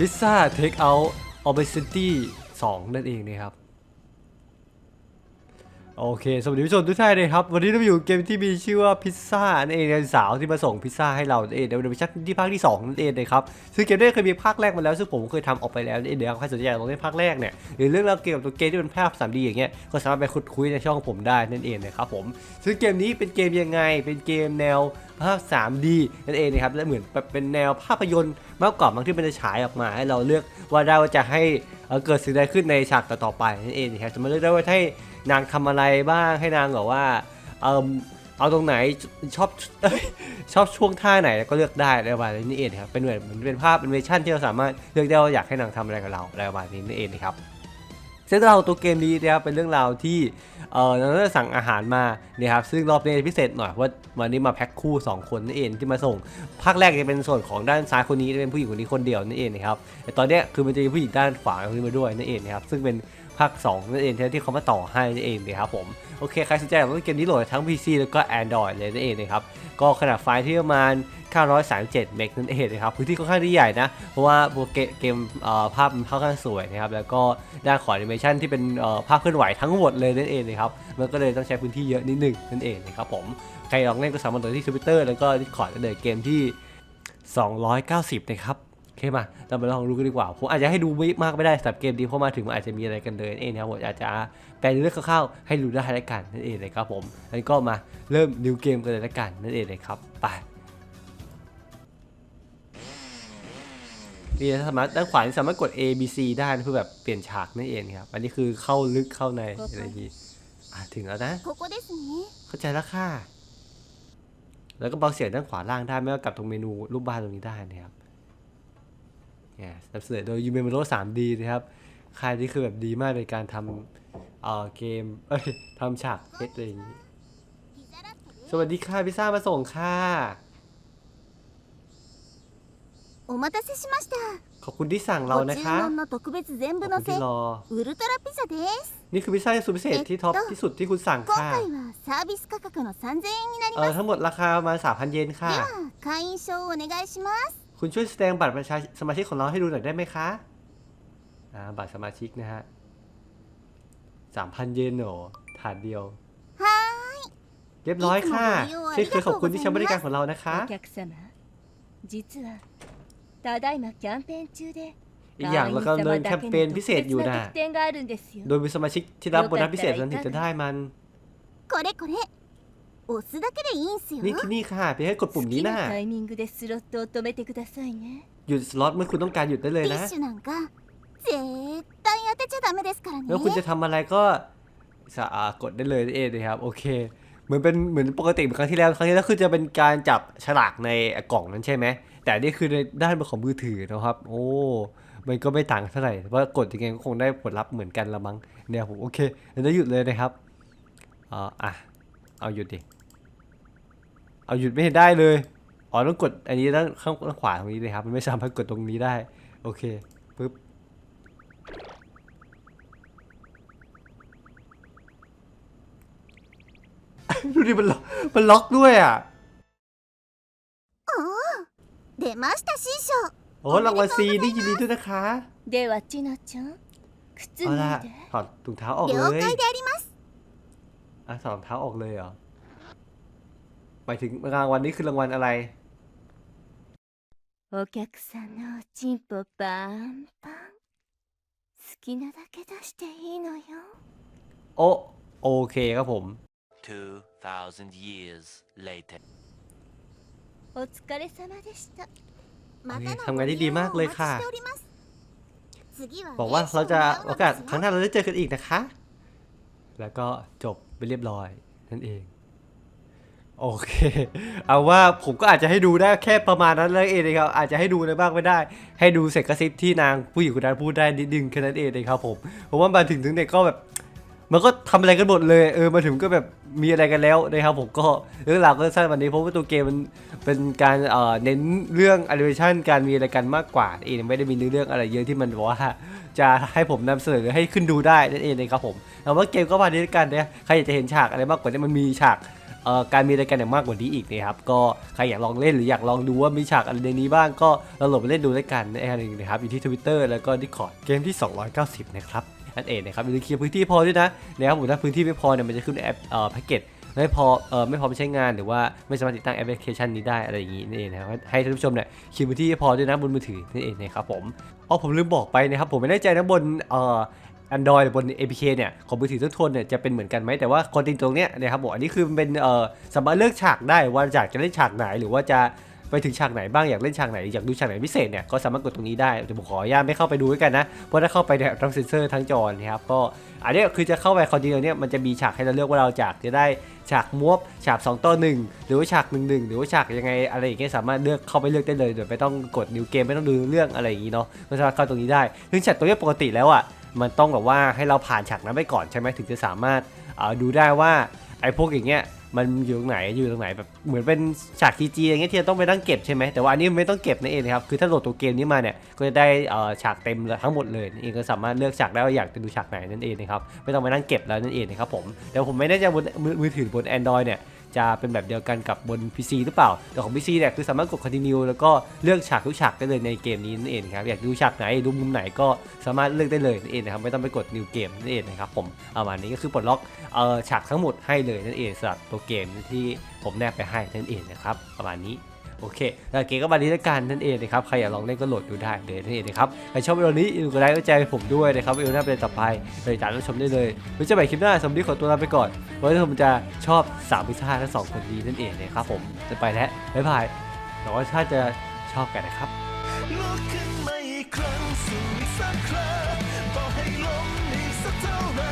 พิซซ่าเทคเอาท์ออเบซิตี้สองนั่นเองนะครับ โอเค สวัสดีผู้ชมทุกท่านเลยครับ วันนี้เราอยู่เกมที่มีชื่อว่าพิซซ่านั่นเองเป็นสาวที่มาส่งพิซซ่าให้เรานั่นเองในเวอร์ชันที่ภาคที่ 2 นั่นเองนะครับ ซึ่งเกมนี้เคยมีภาคแรกมาแล้ว ซึ่งผมเคยทำออกไปแล้วนั่นเองเดี๋ยวใครสนใจลองเล่นภาคแรกเนี่ยหรือเรื่องราวเกี่ยวกับตัวเกมที่เป็นภาพ 3D อย่างเงี้ยก็สามารถไปคุยคุยในช่องผมได้นั่นเองนะครับผมซึ่งเกมนี้เป็นเกมยังไงเป็นเกมแนวภาพ 3D นั่นเองนะครับและเหมือนเป็นแนวภาพยนตร์ มากกว่าบางที่มันจะฉายออกมาให้เราเลือกว่าได้ว่าจะให้เเกิดสิ่งใดขึ้นในฉากต่อๆไปนั่นเองนะครับจะมาเลือกได้ว่าให้นางทำอะไรบ้างให้นางแบบว่าเออเอาตรงไหนชอบชอบช่วงท่าไหนก็เลือกได้อะไรประมาณนี้เองครับเป็นเหมือนเป็นภาพเป็นเวอร์ชันที่เราสามารถเลือกได้ว่าอยากให้นางทำอะไรกับเราอะไรประมาณนี้นี่เองนะครับ เซึ่งเราตัวเกมนี้นะครับเป็นเรื่องราวที่เออเราได้สั่งอาหารมาเนี่ยครับซึ่งรอบนี้พิเศษหน่อยเพราะว่าวันนี้มาแพ็คคู่ 2 คนนั่นเองที่มาส่งภาคแรกจะเป็นส่วนของด้านซ้ายคนนี้จะเป็นผู้หญิงคนนี้คนเดียวนั่นเองนะครับแต่ตอนเนี้ยคือมันจะมีผู้หญิงด้านขวาคนนี้มาด้วยนั่นเองนะครับซึ่งเป็น ภาค2นั่นเองที่เขามาต่อให้นั่นเองนะครับผมโอเคใครสนใจกเล่นเกมนี้โหลดทั้ง PC แล้วก็ Android เลยนั่นเองนะครับก็ขนาดไฟล์ที่ประมาณ 937 เมกนั่นเองนะครับพื้นที่ค่อนข้างที่ใหญ่นะ เพราะว่าโปรเกเกมภาพมันค่อนข้างสวยนะครับแล้วก็ด้านของแอนิเมชันที่เป็นภาพเคลื่อนไหวทั้งหมดเลยนั่นเองนะครับมันก็เลยต้องใช้พื้นที่เยอะนิดนึงนั่นเองนะครับผมใครลองเล่นก็สามารถโหลดที่ Twitter แล้วก็ Discord ได้เลยเกมที่ 290 นะครับ เคป่ะเราไปลองดูกันดีกว่า ผมอาจจะให้ดูมากไม่ได้สำหรับเกมนี้เพราะมาถึงมันอาจจะมีอะไรกันเลยเองนะครับผมอาจจะแปลเรื่องคร่าวๆให้ดูได้ละกันนั่นเองนะครับผมงั้นก็มาเริ่มนิวเกมกันเลยละกันนั่นเองนะครับไปนี่สามารถด้านขวาสามารถกด A B C ได้เพื่อแบบเปลี่ยนฉากนั่นเองครับ อันนี้คือเข้าลึกเข้าในอะไรทีถึงแล้วนะ เข้าใจแล้วค่ะ แล้วก็เบาเสียงด้านขวาล่างได้ไม่ว่ากับตรงเมนูรูปบ้านตรงนี้ได้นะครับ สนับสนุนโดยยูเมโมโร 3D นะครับ ค่ายนี้คือแบบดีมากในการทำเอ่อเกม เอ้ยทำฉากเอสอะไรอย่างนี้ ピザラットで สวัสดีค่ะพิซซ่ามาส่งค่ะ お待たせしました ขอบคุณที่สั่งเรา ご นะ 注 คะ 文の特別全 ข 部 อบ の คุณ せ ที่รอ ウルトラピザです นี่คือพิซซ่าสุดพิเศษที่ท็อปที่สุดที่คุณสั่ง 今 ค่ะ 回はサービス価格の3000円になり เอ ま อ す ทั้งหมดราคาประมาณ3,000 เยนค่ะ では会員証をお願いします คุณช่วยแสดงบัตรประชาสมาชิกของเราให้ดูหน่อยได้ไหมคะ อ่า บัตรสมาชิกนะฮะสามพันเยนโหนถาดเดียว は เรียบร้อยค่ะ いつもご利用あ เช่น り เค が ยขอบ とう คุ ご ณ ざ ที่ い ใช้บริการ ます ของเรานะคะ お客様実はただいまキャンペーン中で อีกอย่างเราก็เดินแคมเปญพิเศษอยู่นะ 特典があるんですよ โดยมีสมาชิกที่รับโบนัสพิเศษนั้นถึงจะได้มัน これこれ 押すだけでいいんすよ นี่ที่นี่ค่ะเพียงแค่กด 好 ปุ่ม き นี้ な นะ タイミングでスロットを止めてくださいね หยุดสล็อตเมื่อคุณต้องการหยุดได้เลย ティ นะ ッシュなんか絶対当てちゃダメですからね แล้วคุณจะทำอะไรก็สะอากดได้เลยนั่นเองนะครับ โอเค เหมือนเป็นเหมือนปกติเหมือนครั้งที่แล้วครั้งที่แล้วคือจะเป็นการจับฉลากในกล่องนั้นใช่ไหม แต่อันนี่คือในด้านของมือถือนะครับ โอ้ มันก็ไม่ต่างเท่าไหร่เพราะกดยังไงก็คงได้ผลลัพธ์เหมือนกันละมั้งเนี่ยผมโอเคเราจะหยุดเลยนะครับอ๋ออ่ะ เอาหยุดดิ เอาหยุดไม่เห็นได้เลย อ๋อต้องกดอันนี้ด้านข้างขวาตรงนี้เลยครับ มันไม่สามารถกดตรงนี้ได้ โอเคปึ๊บ ดูดิมันล็อกมันล็อกด้วยอ่ะ 出ました師匠 โอ้รางวัลซีนี่ยินดีด้วยนะคะ ではちなちゃん靴脱 เอา い ละ で ถอดถุงเท้าออกเล 了 ย 解であります อ่ะถอดรองเท้าออกเลยเหรอ หมายถึงรางวัลนี้คือรางวัลอะไร お客さんのおちんぽパンパン好きなだけ出していいのよ โอ้โอเคครับผม 2,000 years later. お疲れ様でしたまたの ทำงานที่ดีมากเลยค่ะ お待ちしております次は บอกว่าเราจะโอกาสครั้งห น้า น้าเราได้เจอกันอีกนะคะ แล้วก็จบไปเรียบร้อยนั่นเอง โอเค เอาว่าผมก็อาจจะให้ดูได้แค่ประมาณนั้นเลยเองนะครับ อาจจะให้ดูนะบ้างไม่ได้ ให้ดูเสร็จกระซิบที่นางผู้หญิงคนนั้นพูดได้นิดนึงแค่นั้นเองนะครับผมเพราะว่ามาถึงถึงเด็กก็แบบ มันก็ทำอะไรกันหมดเลย เออ มาถึงก็แบบมีอะไรกันแล้วนะครับผมก็เรื่องราวก็สั้นวันนี้เพราะว่าตัวเกมมันเป็นการเอ่อเน้นเรื่องแอนิเมชันการมีอะไรกันมากกว่าเองไม่ได้มีเรื่องอะไรเยอะที่มันว่าจะให้ผมนำเสนอให้ขึ้นดูได้นั่นเองนะครับผมแต่ว่าเกมก็มาด้วยกันเนี่ยใครอยากจะเห็นฉากอะไรมากกว่านี้มันมีฉาก การมีรายการอย่างมากกว่านี้อีกนะครับก็ใครอยากลองเล่นหรืออยากลองดูว่ามีฉากอะไรในนี้บ้างก็เราโหลดไปเล่นดูด้วยกันนะครับอยู่ที่ Twitter แล้วก็ Discord เกมที่ 290 นะครับนั่นเองนะครับอย่าลืมเคลียร์พื้นที่พอด้วยนะนะครับผมถ้าพื้นที่ไม่พอเนี่ยมันจะขึ้นแอปเอ่อแพ็กเกจไม่พอเอ่อไม่พอไปใช้งานหรือว่าไม่สามารถติดตั้งแอปพลิเคชันนี้ได้อะไรอย่างนี้นั่นเองนะครับให้ท่านผู้ชมเนี่ยเคลียร์พื้นที่พอด้วยนะบนมือถือนั่นเองนะครับผมอ๋อผมลืมบอกไปนะครับผมไม่แน่ใจนะบนเอ่อ Android หรือบน APK เนี่ยของมือถือทุกคนเนี่ยจะเป็นเหมือนกันไหมแต่ว่าคอนเทนตรงเนี้ยนะครับผมอันนี้คือเป็นเอ่อสามารถเลือกฉากได้ว่าอยากจะเล่นฉากไหนหรือว่าจะไปถึงฉากไหนบ้างอยากเล่นฉากไหนอยากดูฉากไหนพิเศษเนี่ยก็สามารถกดตรงนี้ได้แต่ผมขออนุญาตไม่เข้าไปดูด้วยกันนะเพราะถ้าเข้าไปเนี่ยต้องเซ็นเซอร์ทั้งจอนะครับก็อันนี้คือจะเข้าไปคอนเทนเนี่ยมันจะมีฉากให้เราเลือกว่าเราอยากจะได้ฉากมวบฉาก2ต่อ1หรือว่าฉาก1 1หรือว่าฉากยังไงอะไรอย่างเงี้ยสามารถเลือกเข้าไปเลือกได้เลยโดยไม่ต้องกดนิวเกมไม่ต้องดูเรื่องอะไรอย่างงี้เนาะก็สามารถเข้าตรงนี้ได้ซึ่งฉากตรงเนี้ปกติแล้วอะ มันต้องแบบว่าให้เราผ่านฉากนั้นไปก่อนใช่ไหมถึงจะสามารถดูได้ว่าไอ้พวกอย่างเงี้ยมันอยู่ตรงไหนอยู่ตรงไหนแบบเหมือนเป็นฉากทีจีอย่างเงี้ยที่เราต้องไปนั่งเก็บใช่ไหมแต่ว่าอันนี้ไม่ต้องเก็บนั่นเองนะครับคือถ้าโหลดตัวเกมนี้มาเนี่ยก็จะได้ฉากเต็มเลยทั้งหมดเลยนั่นเองก็สามารถเลือกฉากได้ว่าอยากจะดูฉากไหนนั่นเองนะครับไม่ต้องไปนั่งเก็บแล้วนั่นเองนะครับผมแต่ผมไม่แน่ใจบนมือมือถือบน Android เนี่ย จะเป็นแบบเดียวกันกับบน PC หรือเปล่า แต่ของ PC เนี่ยคือสามารถกด continue แล้วก็เลือกฉากทุกฉากได้เลยในเกมนี้นั่นเองครับอยากดูฉากไหนดูมุมไหนก็สามารถเลือกได้เลยนั่นเองนะครับไม่ต้องไปกด new game นั่นเองนะครับผมประมาณนี้ก็คือปลดล็อกเอ่อฉากทั้งหมดให้เลยนั่นเองสำหรับตัวเกมที่ผมแนบไปให้นั่นเองนะครับประมาณนี้ โอเคแล้วเกมก็มาดีละกันนั่นเองนะครับใครอยากลองเล่นก็โหลดดูได้เลยนั่นเองนะครับใครชอบวิดีโอนี้อย่าลืมกดไลค์กดแชร์ให้ผมด้วยนะครับวิดีโอหน้าเป็นต่อไปไปติดตามรับชมได้เลยไว้เจอกันใหม่คลิปหน้าสำหรับนี้ขอตัวลาไปก่อนไว้ผมจะชอบสามพิซซ่าทั้งสองคนนี้นั่นเองนะครับผมจะไปแล้วบ๊ายบายหวังว่าถ้าจะชอบกันนะครับลุกขึ้นมาอีกครั้งสู่อีกสักคราต่อให้ล้มอีกสักเท่าไหร